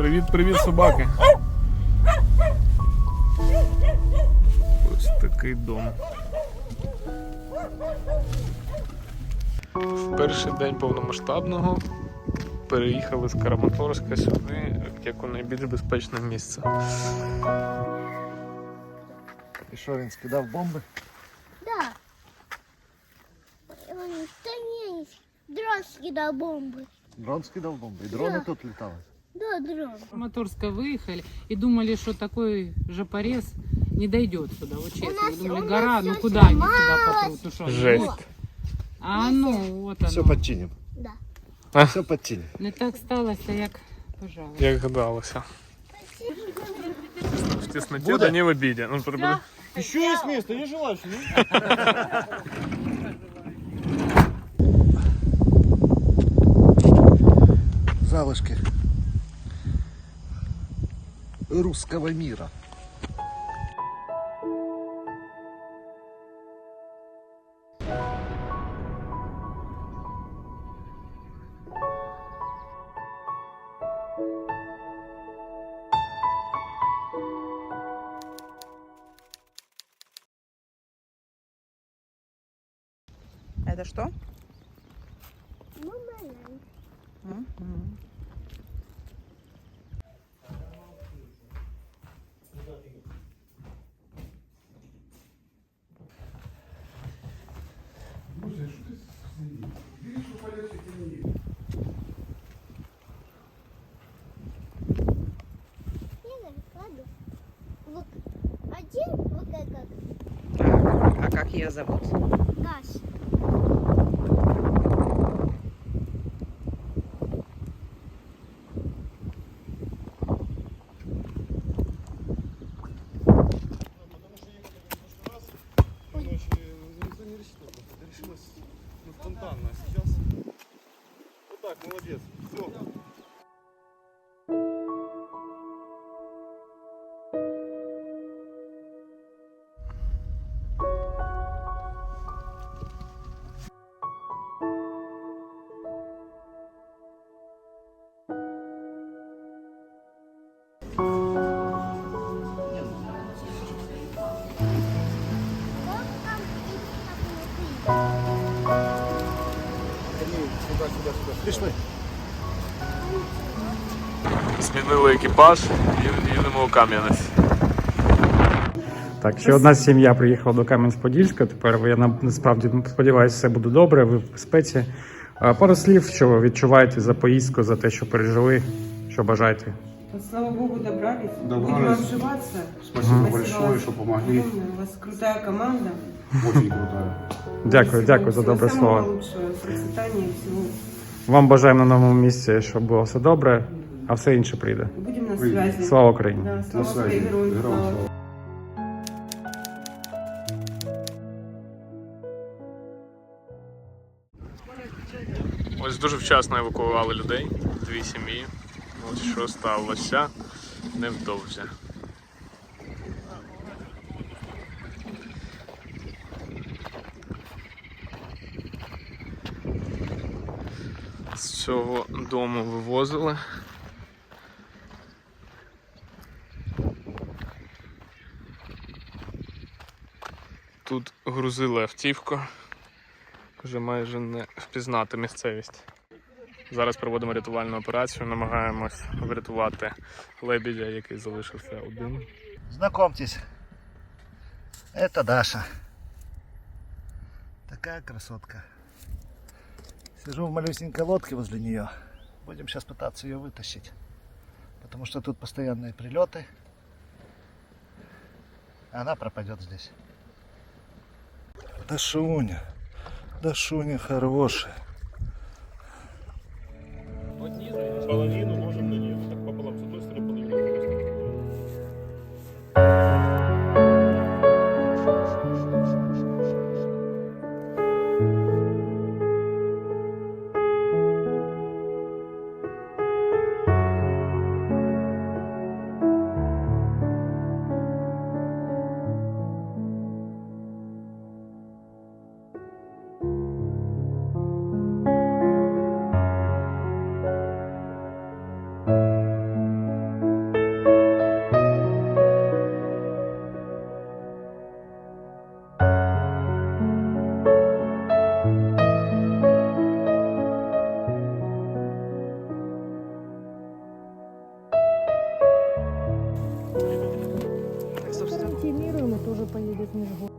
Привіт, привіт, собаки. Ось такий дом. В перший день повномасштабного переїхали з Краматорська сюди, як у найбільш безпечне місце. І що він скидав бомби? Да. Ой, Та ні, дрон скидав бомби. Дрон скидав бомби. І дрони Да. тут літали. Да, дрон. Моторска выехали и думали, что такой же порез не дойдет сюда. Вот честно. нас- Мы думали, у гора, нас ну всё куда они сюда сломалось. попрут? Ну что, они Жесть. вот. А ну, вот Все оно. підчинимо. Да. Все підчинимо. Не так сталося, як пожалуйста. Як гадалося. В тісноті, Буде? да не в обіді. Ну, прибуде. Еще есть место, не желаешь? Залишки русского мира. Это что? Ну, маленький. Один, вот этот, Так, а как ее зовут? Даша. Так, молодец. Все. Пішли. Змінили екіпаж, ї- їдемо у Кам'янець. Так, ще одна сім'я приїхала до Кам'янськ-Подільська. Тепер я насправді сподіваюся, все буде добре. Ви в безпеці. Пару слів, що ви відчуваєте за поїздку, за те, що пережили, що бажаєте. Слава Богу, добрались. Добрались. Будем обживаться. Спасибо Спасибо большое, что помогли. У вас крутая команда. Очень крутая. Дякую, дякую за всего добре самого слово. лучшего, процветания всего. Вам бажаємо на новому місці, щоб було все добре, а все інше прийде. Будем на связи. Слава Україні! Да, слава. Украине, героям слава. Ось дуже вчасно евакуювали людей, дві сім'ї. Ось що сталося невдовзі. Цього дому вивозили. Тут грузили автівку. Вже майже не впізнати місцевість. Зараз проводимо рятувальну операцію, намагаємось врятувати лебідя, який залишився один. Знакомьтесь. Это Даша. Такая красотка. Сижу в малюсенькой лодке возле нее. Будем сейчас пытаться ее вытащить. Потому что тут постоянные прилеты. Она пропадет здесь. Дашуня. Дашуня хорошая. Половину можем на тоже поедет в Межгорье.